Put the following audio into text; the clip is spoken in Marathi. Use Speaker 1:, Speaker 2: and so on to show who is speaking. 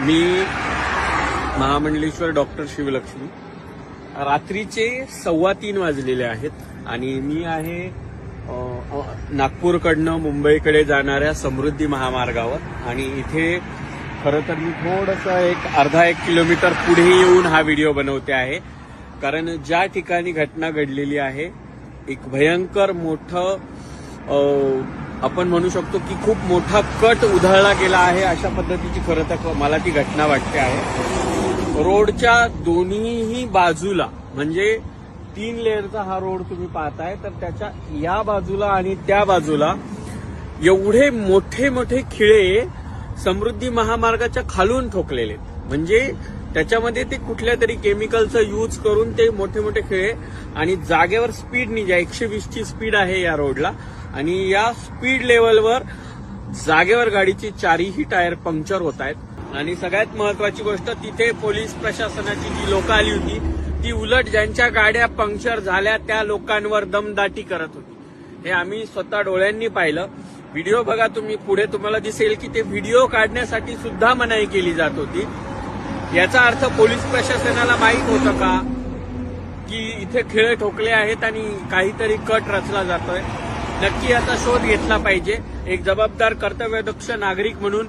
Speaker 1: मी महामंडलेश्वर डॉक्टर शिवलक्ष्मी. रात्रीचे सव्वा तीन वाजलेले आहेत आणि मी आहे नागपूरकडनं मुंबईकडे जाणाऱ्या समृद्धी महामार्गावर. आणि इथे खरं तर मी थोडंसं एक अर्धा एक किलोमीटर पुढे येऊन हा व्हिडिओ बनवते आहे. कारण ज्या ठिकाणी घटना घडलेली आहे एक भयंकर मोठं आपण म्हणू शकतो की खूप मोठा कट उधळला गेला आहे अशा पद्धतीची खरं तर मला ती घटना वाटते आहे रोडच्या दोन्हीही बाजूला म्हणजे तीन लेअरचा हा रोड तुम्ही पाहताय तर त्याच्या या बाजूला आणि त्या बाजूला एवढे मोठे मोठे खिळे समृद्धी महामार्गाच्या खालून ठोकलेले आहेत. म्हणजे त्याच्यामध्ये ते कुठल्या तरी केमिकलचा यूज करून ते मोठे मोठे खेळे आणि जागेवर स्पीड निघा. एकशे वीसची स्पीड आहे या रोडला आणि या स्पीड लेवलवर जागेवर गाडीची चारही टायर पंक्चर होत आहेत. आणि सगळ्यात महत्वाची गोष्ट तिथे पोलीस प्रशासनाची जी लोक आली होती ती उलट ज्यांच्या गाड्या पंक्चर झाल्या त्या लोकांवर दमदाटी करत होती. हे आम्ही स्वतः डोळ्यांनी पाहिलं. व्हिडिओ बघा तुम्ही. पुढे तुम्हाला दिसेल की ते व्हिडिओ काढण्यासाठी सुद्धा मनाई केली जात होती. याचा अर्थ पोलीस प्रशासनाला माहीत होतं का? की इथे खिळे ठोकले आहेत आणि काहीतरी कट रचला जातोय. नक्की याचा शोध घेतला पाहिजे. एक जबाबदार कर्तव्यदक्ष नागरिक म्हणून